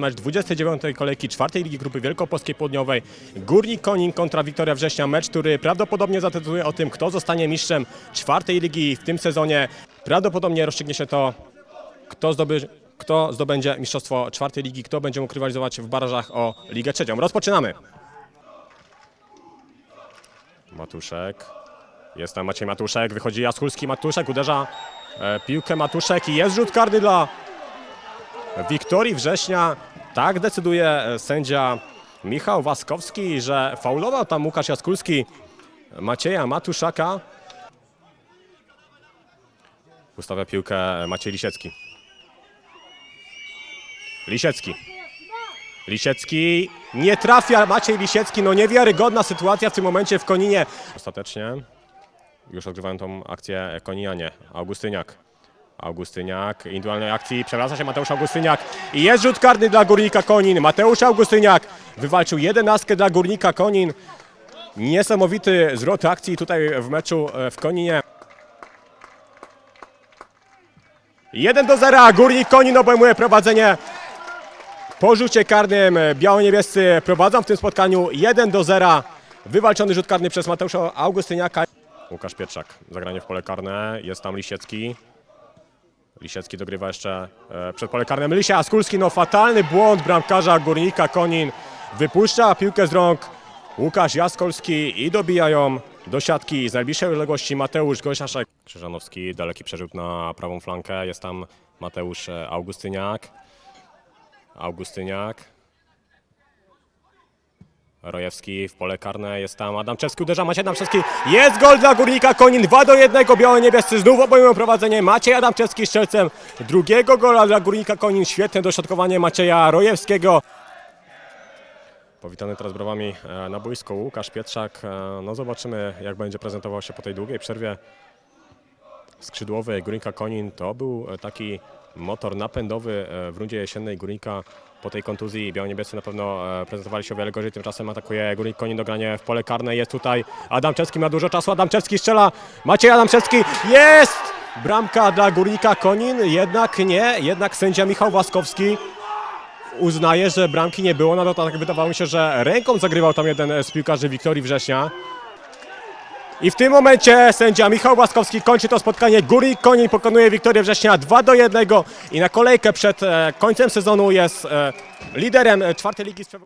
Mecz 29. kolejki czwartej Ligi Grupy Wielkopolskiej Południowej. Górnik Konin kontra Wiktoria Września. Mecz, który prawdopodobnie zadecyduje o tym, kto zostanie mistrzem czwartej ligi w tym sezonie. Prawdopodobnie rozstrzygnie się to, kto, zdoby, kto zdobędzie mistrzostwo czwartej ligi, kto będzie mógł rywalizować w barażach o Ligę Trzecią. Rozpoczynamy. Matuszek. Jest tam Maciej Matuszek, wychodzi Jaskulski, Matuszek uderza e, piłkę Matuszek i jest rzut karny dla Wiktorii Września. Tak decyduje e, sędzia Michał Waskowski, że faulował tam Łukasz Jaskulski Macieja Matuszaka. Ustawia piłkę Maciej Lisiecki. Lisiecki. Lisiecki nie trafia Maciej Lisiecki, no niewiarygodna sytuacja w tym momencie w Koninie. Ostatecznie już odgrywają tą akcję Koninianie. Augustyniak. Augustyniak, indywidualnej akcji, przewraca się Mateusz Augustyniak i jest rzut karny dla Górnika Konin. Mateusz Augustyniak wywalczył jedenastkę dla Górnika Konin. Niesamowity zwrot akcji tutaj w meczu e, w Koninie. 1 do 0, Górnik Konin obejmuje prowadzenie po rzucie karnym. Biało-niebiescy prowadzą w tym spotkaniu 1 do 0. Wywalczony rzut karny przez Mateusza Augustyniaka. Łukasz Pietrzak, zagranie w pole karne, jest tam Lisiecki. Lisiecki dogrywa jeszcze e, przed pole karnym. Lisia Askulski, no fatalny błąd bramkarza Górnika Konin. Wypuszcza piłkę z rąk Łukasz Jaskolski i dobijają do siatki z najbliższej odległości Mateusz Gosiaszek. Krzyżanowski, daleki przerzut na prawą flankę. Jest tam Mateusz e, Augustyniak. Augustyniak. Rojewski w pole karne, jest tam Adamczewski, uderza Maciej Adamczewski, jest gol dla Górnika Konin, 2 do 1, biało-niebiescy znów obejmują prowadzenie, Maciej Adamczewski strzelcem drugiego gola dla Górnika Konin, świetne dośrodkowanie Macieja Rojewskiego. Powitany teraz brawami e, na boisku Łukasz Pietrzak, E, no zobaczymy jak będzie prezentował się po tej długiej przerwie skrzydłowy Górnika Konin to był e, taki motor napędowy e, w rundzie jesiennej Górnika po tej kontuzji. Biało-niebiescy na pewno e, prezentowali się o wiele gorzej, tymczasem atakuje Górnik Konin do grania w pole karne. Jest tutaj Adamczewski, ma dużo czasu, Adamczewski strzela, Maciej Adamczewski, jest! Bramka dla Górnika Konin, jednak nie, jednak sędzia Michał Waskowski uznaje, że bramki nie było, no to tak wydawało mi się, że ręką zagrywał tam jeden z piłkarzy Wiktorii Września. I w tym momencie sędzia Michał Łaskowski kończy to spotkanie. Górnik Konin pokonuje Wiktorię Września 2 do 1 i na kolejkę przed e, końcem sezonu jest e, liderem e, czwartej ligi